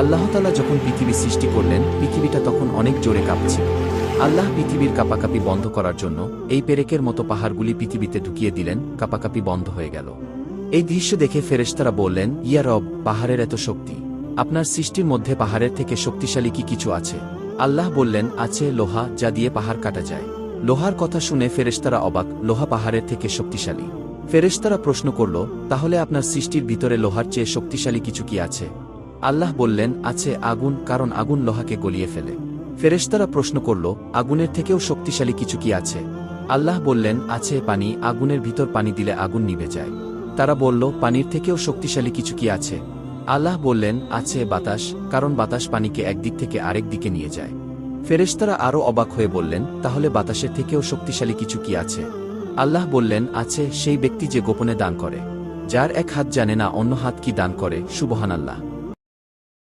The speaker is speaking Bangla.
আল্লাহতালা যখন পৃথিবী সৃষ্টি করলেন, পৃথিবীটা তখন অনেক জোরে কাঁপছিল আল্লাহ পৃথিবীর কাপাকাপি বন্ধ করার জন্য এই পেরেকের মতো পাহাড়গুলি পৃথিবীতে ঢুকিয়ে দিলেন, কাপাকাপি বন্ধ হয়ে গেল। এই দৃশ্য দেখে ফেরেশতারা বললেন, ইয়া রব, পাহাড়ের এত শক্তি। আপনার সৃষ্টির মধ্যে পাহাড়ের থেকে শক্তিশালী কি কিছু আছে? আল্লাহ বললেন, আছে লোহা যা দিয়ে পাহাড় কাটা যায়। লোহার কথা শুনে ফেরেশতারা অবাক, লোহা পাহাড়ের থেকে শক্তিশালী? ফেরেশতারা প্রশ্ন করল, তাহলে আপনার সৃষ্টির ভিতরে লোহার চেয়ে শক্তিশালী কিছু কি আছে? আল্লাহ বললেন, আছে আগুন, কারণ আগুন লোহাকে গলিয়ে ফেলে। ফেরেশতারা প্রশ্ন করল, আগুনের থেকেও শক্তিশালী কিছু কি আছে? আল্লাহ বললেন, আছে পানি, আগুনের ভিতর পানি দিলে আগুন নিভে যায়। তারা বলল, পানির থেকেও শক্তিশালী কিছু কি আছে? আল্লাহ বললেন, আছে বাতাস, কারণ বাতাস পানিকে একদিক থেকে আরেক দিকে নিয়ে যায়। ফেরেশতারা আরও অবাক হয়ে বললেন, তাহলে বাতাসের থেকেও শক্তিশালী কিছু কি আছে? আল্লাহ বললেন, আছে, সেই ব্যক্তি যে গোপনে দান করে, যার এক হাত জানে না অন্য হাত কি দান করে সুবহান আল্লাহ